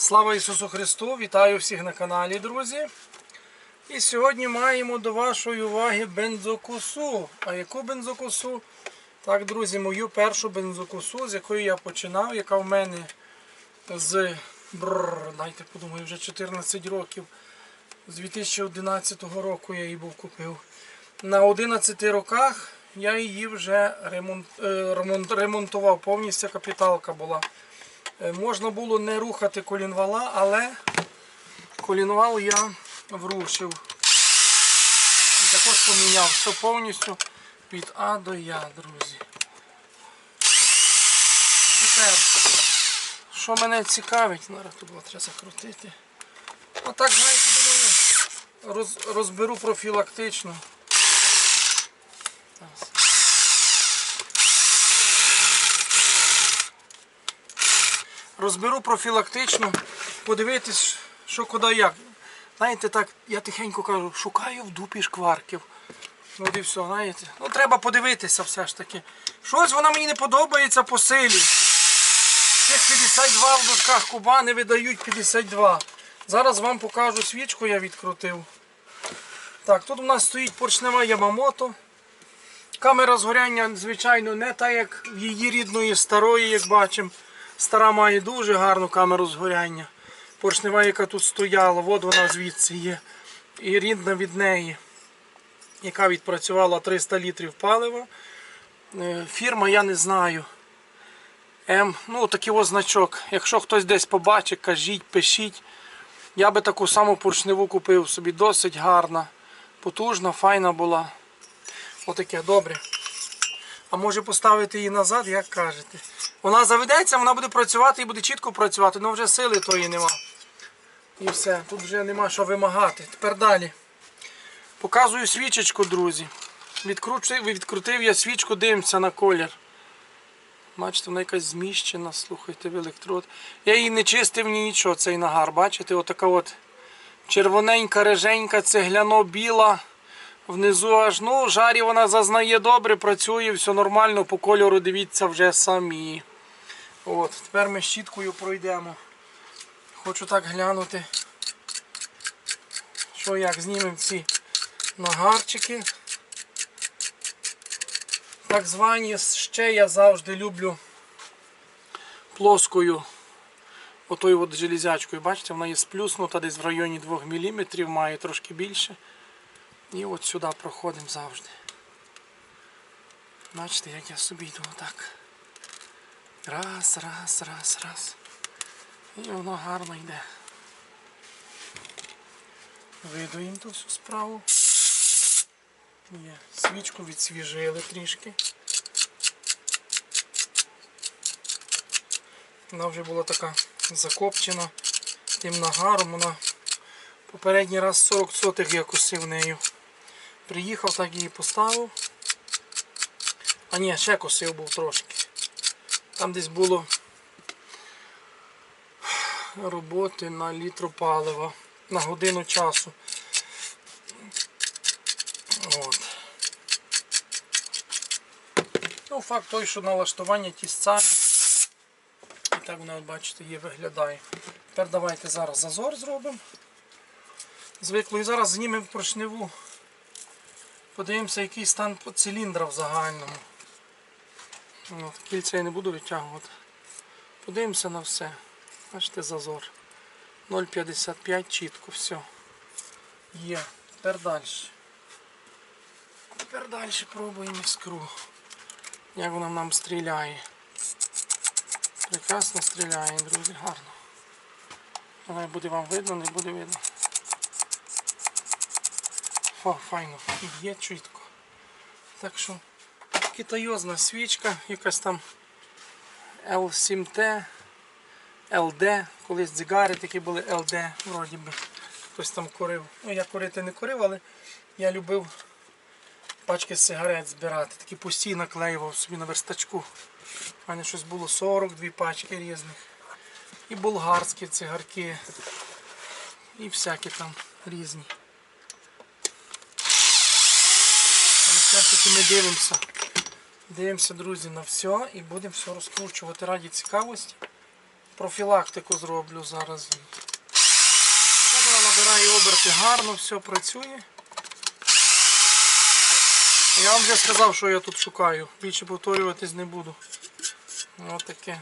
Слава Ісусу Христу! Вітаю всіх на каналі, друзі. І сьогодні маємо до вашої уваги бензокосу. А яку бензокосу? Так, друзі, мою першу бензокосу, з якої я починав, яка в мене з бррр, дайте подумаю, вже 14 років. З 2011 року я її був купив. На 11 роках я її вже ремонт, е, ремонт, ремонтував, повністю капіталка була. Е, Можна було не рухати колінвала, але колінвал я врушив. І також поміняв все повністю від А до Я, друзі. Тепер, що мене цікавить, зараз тут от треба закрутити. Отак, знаєте, думаю, роз, розберу профілактично. Зараз. Розберу профілактично, подивитись, що куди як. Знаєте, так, я тихенько кажу, шукаю в дупі шкварків. От і все, знаєте. Ну треба подивитися все ж таки. Щось вона мені не подобається по силі. Цих 52 в дужках куба не видають 52. Зараз вам покажу свічку, я відкрутив. Так, тут у нас стоїть поршнева Ямамото. Камера згоряння, звичайно, не та, як в її рідної старої, як бачимо. Стара має дуже гарну камеру згоряння. Поршнева, яка тут стояла, от вона звідси є. І рідна від неї, яка відпрацювала 300 літрів палива. Е, Фірма я не знаю. М, ну такий ось значок. Якщо хтось десь побачить, кажіть, пишіть. Я би таку саму поршневу купив собі, досить гарна, потужна, файна була. Отаке, добре. А може поставити її назад, як кажете. Вона заведеться, вона буде працювати і буде чітко працювати, але вже сили тої нема. І все, тут вже нема що вимагати. Тепер далі. Показую свічечку, друзі. Відкрутив, я свічку, дивимося на колір. Бачите, вона якась зміщена, слухайте, в електрод. Я її не чистив ні нічого, цей нагар. Бачите, отака от червоненька, реженька, цегляно-біла. Внизу аж ну, жарі вона зазнає добре, працює, все нормально, по кольору дивіться вже самі. От, Тепер ми щіткою пройдемо. Хочу так глянути, що як знімемо ці нагарчики. Так звані ще я завжди люблю плоскою отою от железячкою. Бачите, вона є сплюснута десь в районі 2 мм, має трошки більше. І от сюди проходимо завжди. Бачите, як я собі йду отак. Раз, раз, раз, раз. І воно гарно йде. Видуємо ту всю справу. Є. Свічку відсвіжили трішки. Вона вже була така закопчена тим нагаром. Вона попередній раз 40 сотих я косив нею. Приїхав, так її поставив. А ні, ще косив був трошки. Там десь було роботи на літру палива на годину часу. От. Ну, факт той, що налаштування ті самі. І так вона, бачите, є виглядає. Тепер давайте зараз зазор зробимо. Звикло і зараз знімемо поршневу. Подивимося, який стан циліндра в загальному. От, кільця я не буду витягувати. Подивимося на все. Бачите, зазор. 0,55 чітко, все. Є. Тепер далі. Тепер далі пробуємо іскру. Як вона нам стріляє. Прекрасно стріляє, друзі, гарно. Але буде вам видно, не буде видно. Фа, файно, є чітко. Так що китайозна свічка, якась там L7T, LD, колись дзигари такі були LD, вроді би. Хтось там курив. Ну я курити не курив, але я любив пачки сигарет збирати. Такі пусті наклеював собі на верстачку. У мене щось було 42 пачки різних. І болгарські цигарки, і всякі там різні. Ж таки ми дивимося. Дивимося, друзі, на все і будемо все розкручувати раді цікавості. профілактику зроблю зараз. Так вона оберти гарно, все працює. Я вам вже сказав, що я тут шукаю. Більше повторюватись не буду. Ось таке.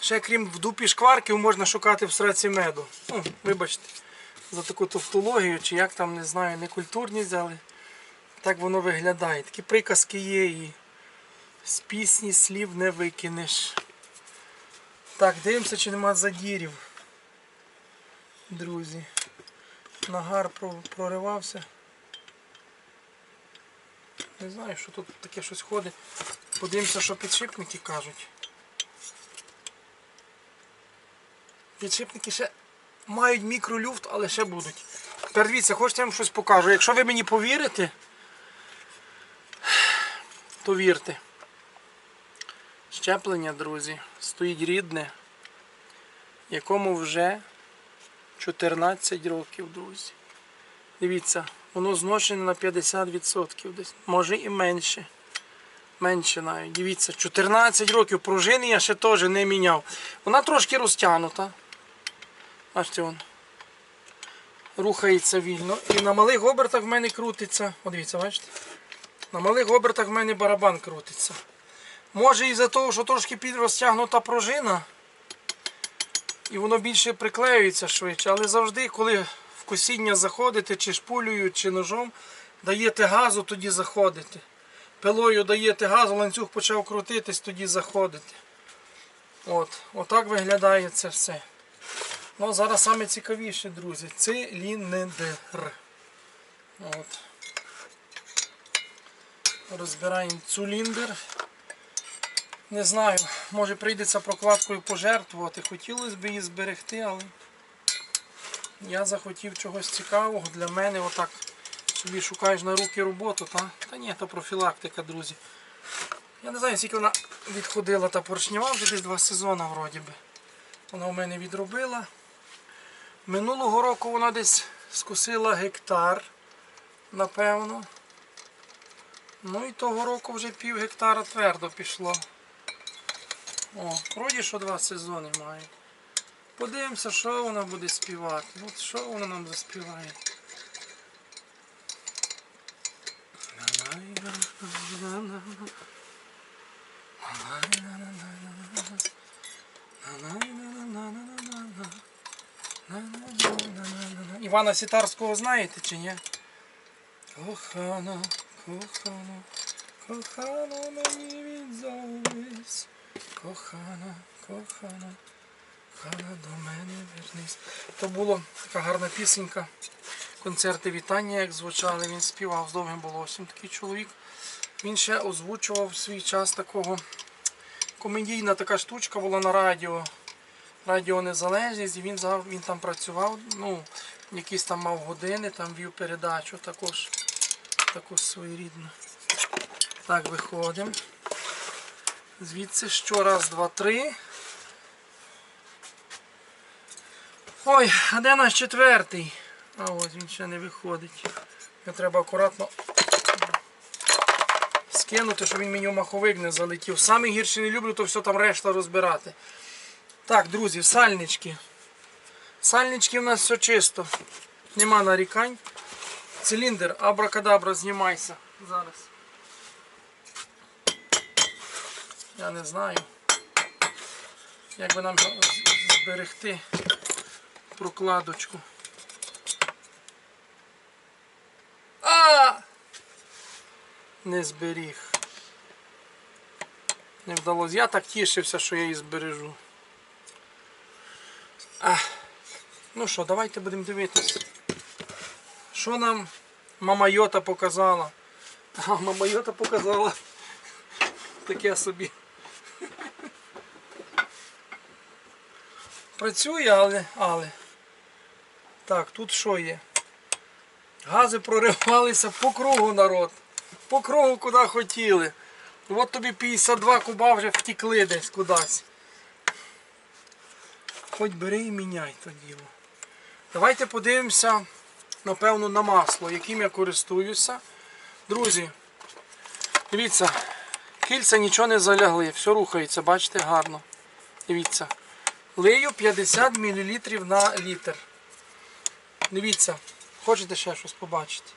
Ще крім в дупі шкварків можна шукати в сраці меду. Ну, вибачте, за таку тавтологію, чи як там, не знаю, не культурність, але так воно виглядає. Такі приказки є і з пісні слів не викинеш. Так, дивимося, чи нема задірів. Друзі. Нагар проривався. Не знаю, що тут таке щось ходить. Подивимося, що підшипники кажуть. Підшипники ще мають мікролюфт, але ще будуть. Тепер дивіться, хочете я вам щось покажу. Якщо ви мені повірите, то вірте. Щеплення, друзі, стоїть рідне, якому вже 14 років, друзі. Дивіться, воно зношене на 50% десь. Може і менше. Менше навіть. Дивіться, 14 років пружини я ще теж не міняв. Вона трошки розтягнута. Бачите, вон. Рухається вільно. І на малих обертах в мене крутиться. О, дивіться, бачите? На малих обертах в мене барабан крутиться. Може із-за того, що трошки підрозтягнута пружина. І воно більше приклеюється швидше, але завжди, коли в косіння заходите, чи шпулею, чи ножом, даєте газу, тоді заходите. Пилою даєте газу, ланцюг почав крутитись, тоді заходите. От, отак виглядає це все. Ну, зараз саме цікавіше, друзі, циліндр. От. Розбираємо циліндр. Не знаю, може прийдеться прокладкою пожертвувати. Хотілося б її зберегти, але я захотів чогось цікавого для мене. Отак собі шукаєш на руки роботу, та? Та ні, то профілактика, друзі. Я не знаю, скільки вона відходила та поршнева, вже десь два сезони вроді би. Вона у мене відробила. Минулого року вона десь скосила гектар, напевно. Ну і того року вже пів гектара твердо пішло. О, вроді що два сезони має. Подивимося, що вона буде співати. От що вона нам заспіває. Івана Сітарського знаєте чи ні? Кохана, кохана, кохана мені відзовись. Кохана, кохана, кохана до мене вернись. То була така гарна пісенька. Концерти вітання, як звучали, він співав з довгим волоссям такий чоловік. Він ще озвучував свій час такого комедійна така штучка була на радіо. Радіо Незалежність, і він, він там працював, ну, якісь там мав години, там вів передачу також, також своєрідну. Так, виходимо. Звідси що раз, два, три. Ой, а де наш четвертий? А ось він ще не виходить. Його треба акуратно скинути, щоб він мені в маховик не залетів. Саме гірше не люблю, то все там решта розбирати. Так, друзі, сальнички. Сальнички в нас все чисто. Нема нарікань. Циліндр, абракадабра, знімайся. Зараз. Я не знаю. Як би нам зберегти прокладочку. А! Не зберіг. Не вдалося. Я так тішився, що я її збережу. А. Ну що, давайте будемо дивитися. Що нам мама Йота показала? А, мама Йота показала таке собі. Працює, але, але. Так, тут що є? Гази проривалися по кругу народ. По кругу куди хотіли. От тобі 52 куба вже втікли десь кудись. Хоч бери і міняй то діло. Давайте подивимося, напевно, на масло, яким я користуюся. Друзі, дивіться, кільця нічого не залягли, все рухається, бачите, гарно. Дивіться. Лию 50 мл на літр. Дивіться, хочете ще щось побачити?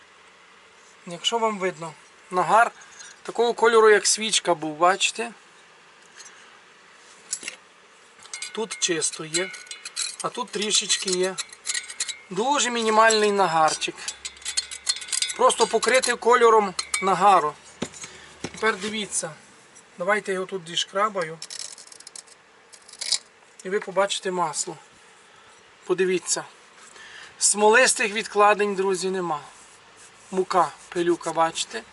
Якщо вам видно, нагар такого кольору, як свічка був, бачите? Тут чисто є, а тут трішечки є. Дуже мінімальний нагарчик. Просто покритий кольором нагару. Тепер дивіться. Давайте його тут дішкрабаю. І ви побачите масло. Подивіться. Смолистих відкладень, друзі, нема. Мука, пилюка, бачите?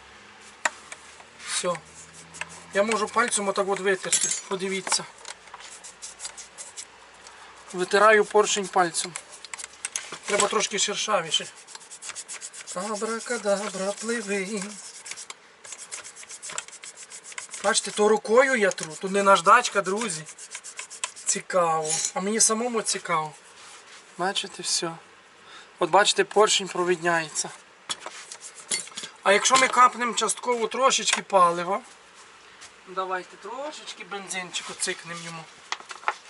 Все. Я можу пальцем отак от витерти. Подивіться. Витираю поршень пальцем. Треба трошки шершавіше. Абракадабра, пливи. Бачите, то рукою я тру, тут не наждачка, друзі. Цікаво. А мені самому цікаво. Бачите, все. От бачите, поршень провідняється. А якщо ми капнемо частково трошечки палива, давайте трошечки бензинчику цикнемо йому.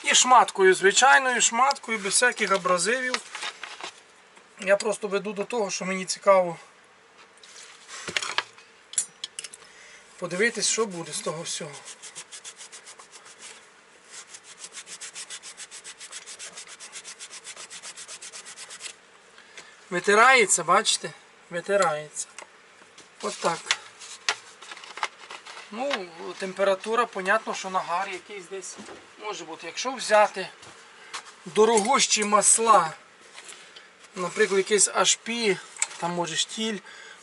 І шматкою, звичайною шматкою, без всяких абразивів. Я просто веду до того, що мені цікаво подивитись, що буде з того всього. Витирається, бачите? Витирається. От так. Ну, температура, понятно, що нагар якийсь десь може бути. Якщо взяти дорогущі масла, наприклад, якийсь HP, там може штіль,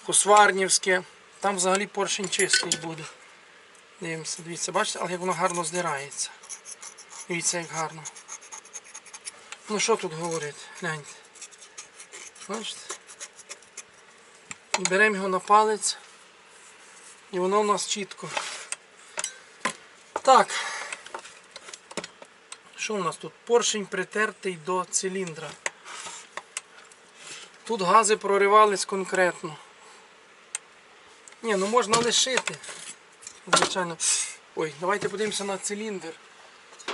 Хусварнівське, там взагалі поршень чистий буде. Дивимося, дивіться, бачите, але як воно гарно здирається. Дивіться, як гарно. Ну що тут говорити? Гляньте. Бачите? Беремо його на палець. І воно у нас чітко. Так. Що у нас тут? Поршень притертий до циліндра. Тут гази проривались конкретно. Ні, ну можна лишити. Звичайно. Ой, давайте подивимося на циліндр.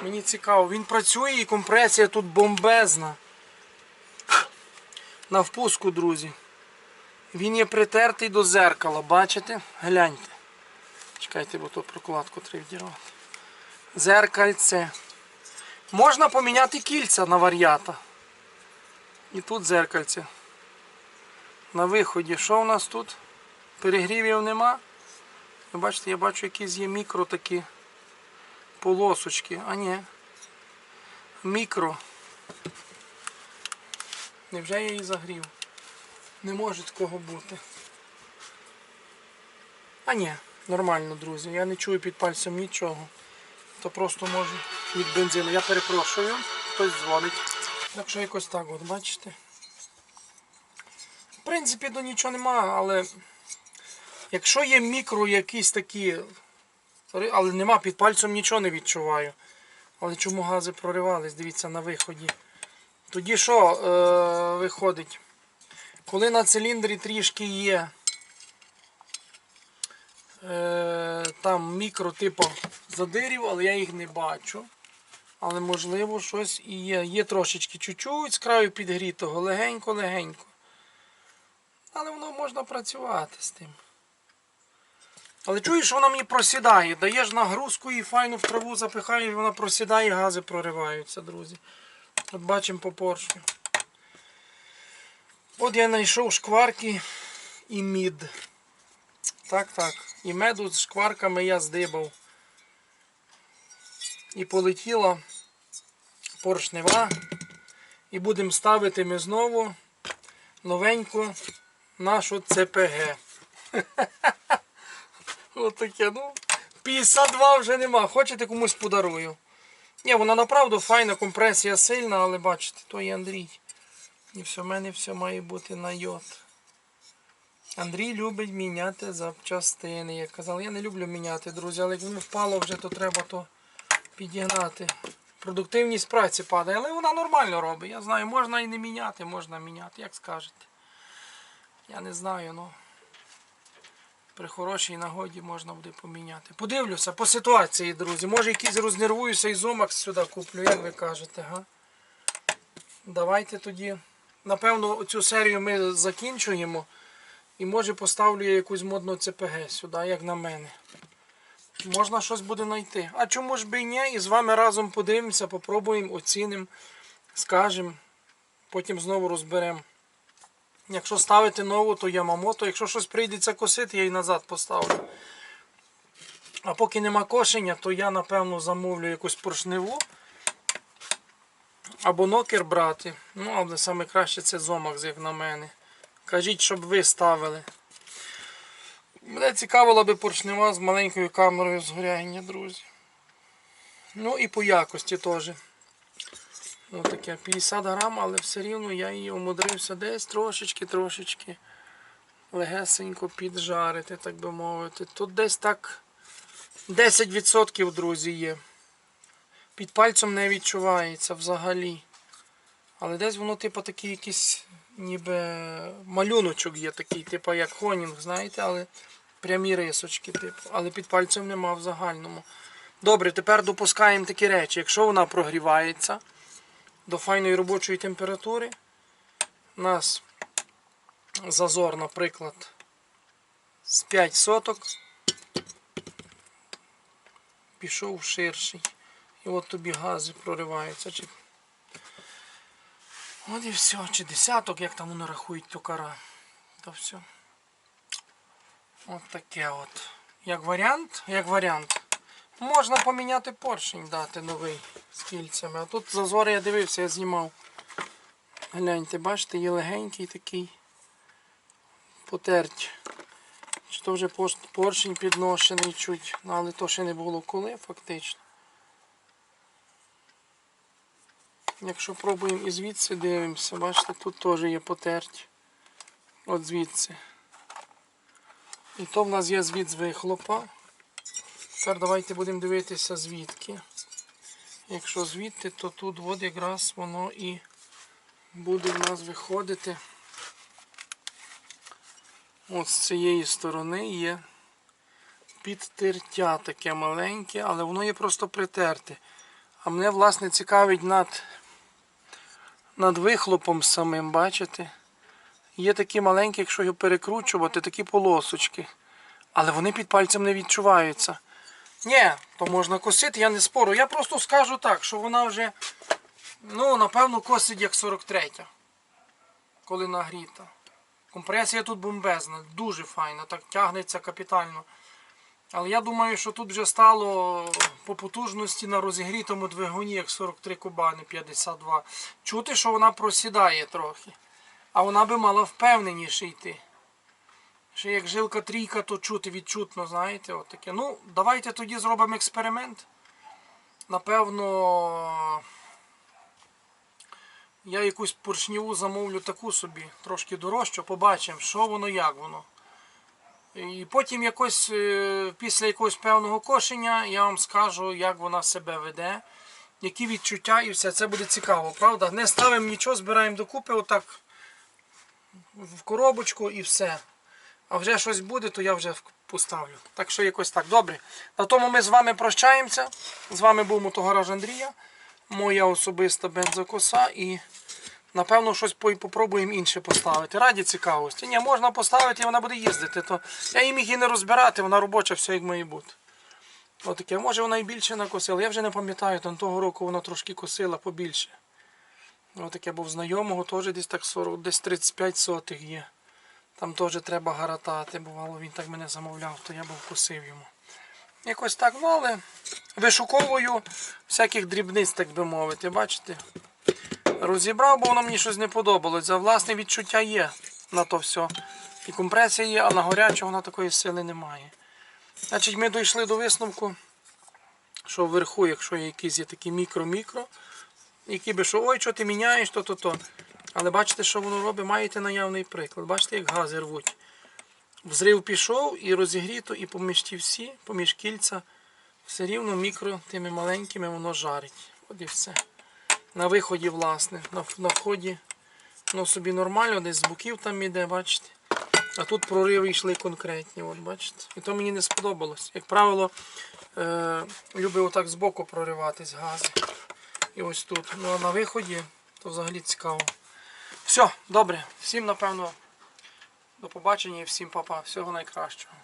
Мені цікаво. Він працює і компресія тут бомбезна. На впуску, друзі. Він є притертий до зеркала, бачите? Гляньте. Чекайте, бо то прокладку треба вдірвати. Зеркальце. Можна поміняти кільця на варіата. І тут зеркальце. На виході. Що у нас тут? Перегрівів нема. Ви бачите, я бачу, якісь є мікро такі полосочки. А ні. Мікро. Невже я її загрів? Не може такого бути. А ні, нормально, друзі. Я не чую під пальцем нічого. То просто може від бензину. Я перепрошую, хтось дзвонить. Так що якось так от, бачите. Принципі, то нічого нема, але якщо є мікро якісь такі, але нема під пальцем нічого не відчуваю. Але чому гази проривались, дивіться, на виході. Тоді що е, виходить? Коли на циліндрі трішки є е, там мікро типу задирів, але я їх не бачу. Але можливо щось і є. Є трошечки чуть-чуть з краю підгрітого, легенько-легенько. Але воно можна працювати з тим. Але чуєш, вона мені просідає. Даєш нагрузку і файно в траву запихаєш, вона просідає, гази прориваються, друзі. От бачимо по поршню. От я знайшов шкварки і мід. Так, так. І меду з шкварками я здибав. І полетіла поршнева. І будемо ставити ми знову новеньку нашу ЦПГ. Ось таке, ну. 52 вже нема. Хочете комусь подарую. Ні, вона направду файна, компресія сильна, але бачите, то є Андрій. І все, в мене все має бути на йод. Андрій любить міняти запчастини. Я казав, я не люблю міняти, друзі, але як воно впало вже, то треба то підігнати. Продуктивність праці падає, але вона нормально робить. Я знаю, можна і не міняти, можна міняти, як скажете. Я не знаю, ну. При хорошій нагоді можна буде поміняти. Подивлюся по ситуації, друзі. Може якийсь рознервуюся і зомакс сюди куплю, як ви кажете, га? Давайте тоді. Напевно, цю серію ми закінчуємо. І може поставлю я якусь модну ЦПГ сюди, як на мене. Можна щось буде знайти. А чому ж би і ні? І з вами разом подивимося, попробуємо, оцінимо, скажемо. Потім знову розберемо. Якщо ставити нову, то Ямамото. Якщо щось прийдеться косити, я її назад поставлю. А поки нема кошення, то я напевно замовлю якусь поршневу. Або нокер брати. Ну, але саме краще це зомакс, як на мене. Кажіть, щоб ви ставили. Мене цікавила би поршнева з маленькою камерою згоряння, друзі. Ну і по якості теж. Ну таке 50 грам, але все рівно я її умудрився десь трошечки-трошечки легесенько піджарити, так би мовити. Тут десь так 10% друзі є. Під пальцем не відчувається взагалі. Але десь воно, типу, такий якийсь ніби малюночок є такий, типу як хонінг, знаєте, але прямі рисочки, типу. Але під пальцем нема в загальному. Добре, тепер допускаємо такі речі. Якщо вона прогрівається до файної робочої температури, у нас зазор, наприклад, з 5 соток пішов ширший. І от тобі гази прориваються. Чи... От і все. Чи десяток, як там воно рахують токара. То все. От таке от. Як варіант, як варіант. Можна поміняти поршень, дати новий з кільцями. А тут зазор я дивився, я знімав. Гляньте, бачите, є легенький такий потерть. Чи то вже поршень підношений чуть, ну, але то ще не було коли фактично. Якщо пробуємо і звідси дивимося, бачите, тут теж є потерть. От звідси. І то в нас є звід з вихлопа. Тепер давайте будемо дивитися звідки. Якщо звідти, то тут от якраз воно і буде в нас виходити. От з цієї сторони є підтертя таке маленьке, але воно є просто притерте. А мене, власне, цікавить над, над вихлопом самим, бачите? Є такі маленькі, якщо його перекручувати, такі полосочки. Але вони під пальцем не відчуваються. Ні, то можна косити, я не спору. Я просто скажу так, що вона вже, ну, напевно, косить як 43, коли нагріта. Компресія тут бомбезна, дуже файна, так тягнеться капітально. Але я думаю, що тут вже стало по потужності на розігрітому двигуні, як 43 кубани 52. Чути, що вона просідає трохи. А вона би мала впевненіше йти. Ще як жилка трійка, то чути відчутно, знаєте, от таке. Ну, давайте тоді зробимо експеримент. Напевно, я якусь поршніву замовлю таку собі, трошки дорожчу, побачимо, що воно, як воно. І потім якось, е, після якогось певного кошення я вам скажу, як вона себе веде, які відчуття і все. Це буде цікаво, правда? Не ставимо нічого, збираємо докупи, отак в коробочку і все. А вже щось буде, то я вже поставлю. Так що якось так. Добре. На тому ми з вами прощаємося. З вами був Мотогараж Андрія, моя особиста бензокоса і напевно щось по- попробуємо інше поставити. Раді цікавості. Ні, можна поставити і вона буде їздити. То я її міг і не розбирати, вона робоча, все як має бути. Отаке. Може вона і більше накосила. Я вже не пам'ятаю, там того року вона трошки косила побільше. Отаке був знайомого, теж десь так 40, десь 35 сотих є. Там теж треба гаратати, бувало, він так мене замовляв, то я був косив йому. Якось так, ну але вишуковую всяких дрібниць, так би мовити, бачите? Розібрав, бо воно мені щось не подобалось. За власне відчуття є на то все. І компресія є, а на горячого вона такої сили немає. Значить, ми дійшли до висновку, що вверху, якщо є якісь є такі мікро-мікро, які би що, ой, що ти міняєш, то, то, то. Але бачите, що воно робить, маєте наявний приклад. Бачите, як гази рвуть. Взрив пішов і розігріто, і поміж ті всі, поміж кільця, все рівно мікро тими маленькими воно жарить. От і все. На виході, власне, на, на вході воно собі нормально, десь з боків там іде, бачите. А тут прориви йшли конкретні. от бачите. І то мені не сподобалось. Як правило, е, любив отак збоку прориватись гази. І ось тут. Ну а на виході то взагалі цікаво. Все, добре, всім, напевно, до побачення і всім папа. Всього найкращого.